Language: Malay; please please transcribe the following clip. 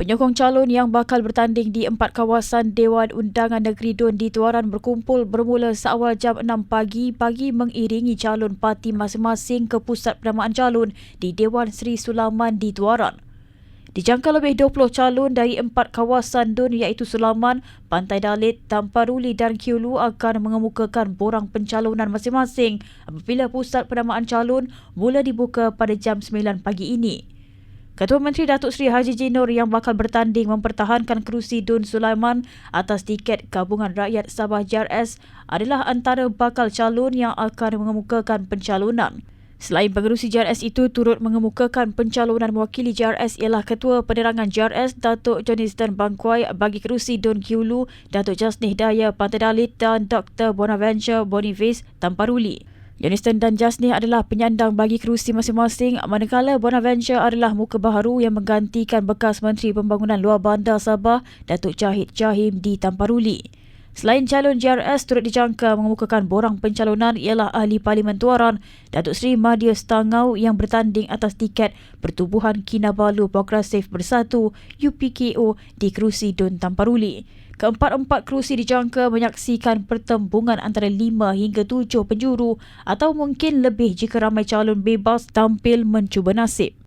Penyokong calon yang bakal bertanding di empat kawasan Dewan Undangan Negeri Dun di Tuaran berkumpul bermula seawal jam 6 pagi bagi mengiringi calon parti masing-masing ke pusat penamaan calon di Dewan Seri Sulaman di Tuaran. Dijangka lebih 20 calon dari empat kawasan Dun iaitu Sulaman, Pantai Dalit, Tamparuli dan Kiulu akan mengemukakan borang pencalonan masing-masing apabila pusat penamaan calon mula dibuka pada jam 9 pagi ini. Ketua Menteri Datuk Seri Haji Jinur yang bakal bertanding mempertahankan kerusi Dun Sulaiman atas tiket Gabungan Rakyat Sabah JRS adalah antara bakal calon yang akan mengemukakan pencalonan. Selain pengerusi JRS itu turut mengemukakan pencalonan mewakili JRS ialah Ketua Penerangan JRS Datuk Johnston Bangkwai bagi kerusi Dun Kiulu, Datuk Jasnih Daya Pantai Dalit dan Dr. Bonaventure Boniface Tamparuli. Yoniston dan Jasni adalah penyandang bagi kerusi masing-masing manakala Bonaventure adalah muka baharu yang menggantikan bekas Menteri Pembangunan Luar Bandar Sabah Datuk Jahid Jahim di Tamparuli. Selain calon JRS turut dijangka mengemukakan borang pencalonan ialah ahli Parlimen Tuaran Datuk Seri Madia Stangau yang bertanding atas tiket Pertubuhan Kinabalu Progresif Bersatu UPKO di kerusi Dun Tamparuli. Keempat-empat kerusi dijangka menyaksikan pertembungan antara lima hingga tujuh penjuru atau mungkin lebih jika ramai calon bebas tampil mencuba nasib.